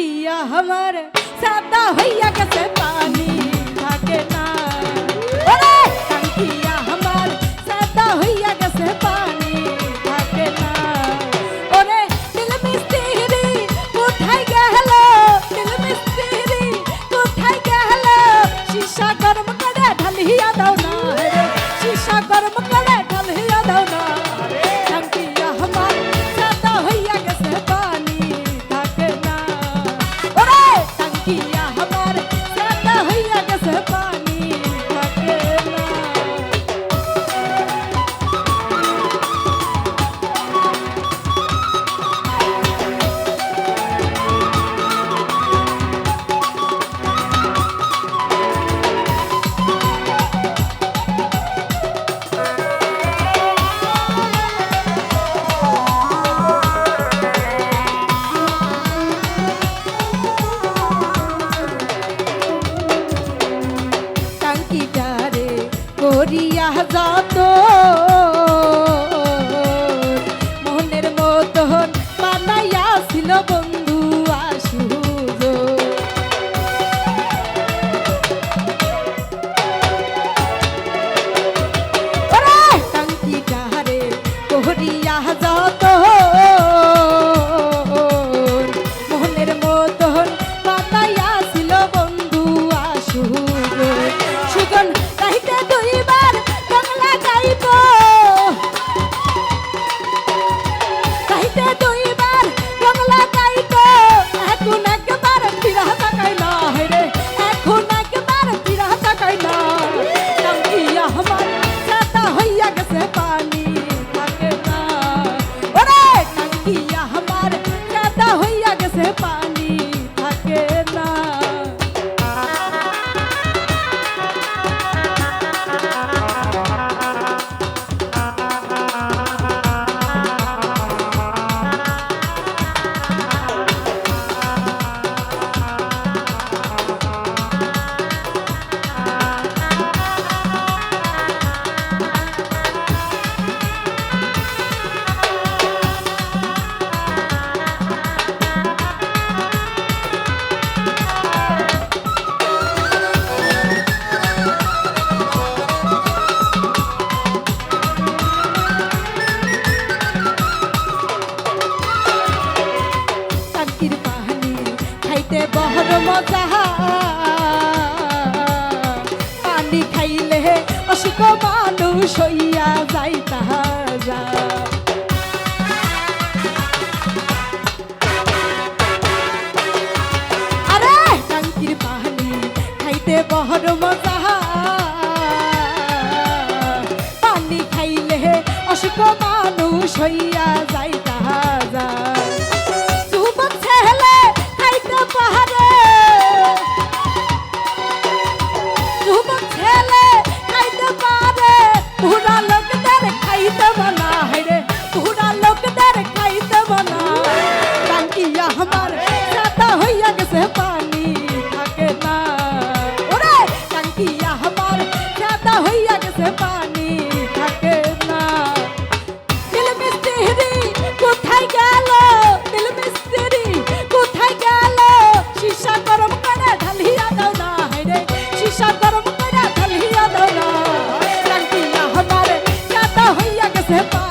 দিয়া আমার চাইতে দুইবার অসুখ মানুষ হইয়া যাই তাহারা আরে, টাঙ্কির পানি খাইতে বহর মজা। পানি খাইলে অসুখ মানুষ হইয়া যাই গরম করে ফেলিয়া ধরা হইয়া গেছে পা।